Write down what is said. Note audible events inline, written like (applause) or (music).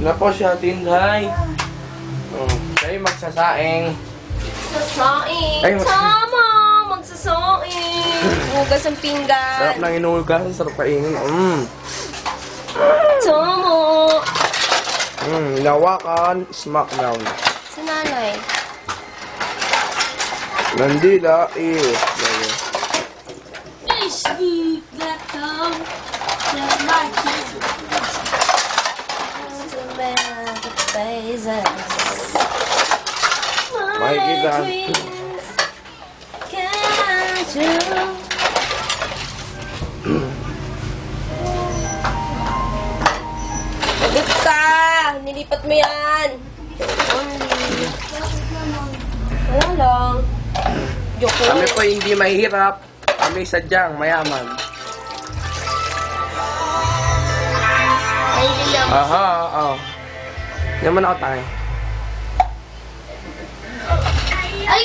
Na po siya, Tinday. Oh, siya yung magsasaing. Sasaing. Ay, mas- Tama! Magsasaing. (laughs) Hugas ang Sarap pinggan. ng inuugas, sarap kainin. Mm. Tama! Mm, lawakan, smackdown. Sa nanay. Nandila, eh. Bago. Makikita. Lagot ka! Nilipat mo yan! Only. Wala lang. Joke Kami po hindi mahirap. Kami sadyang mayaman. Aha, oo. Naman ako tayo. Ay,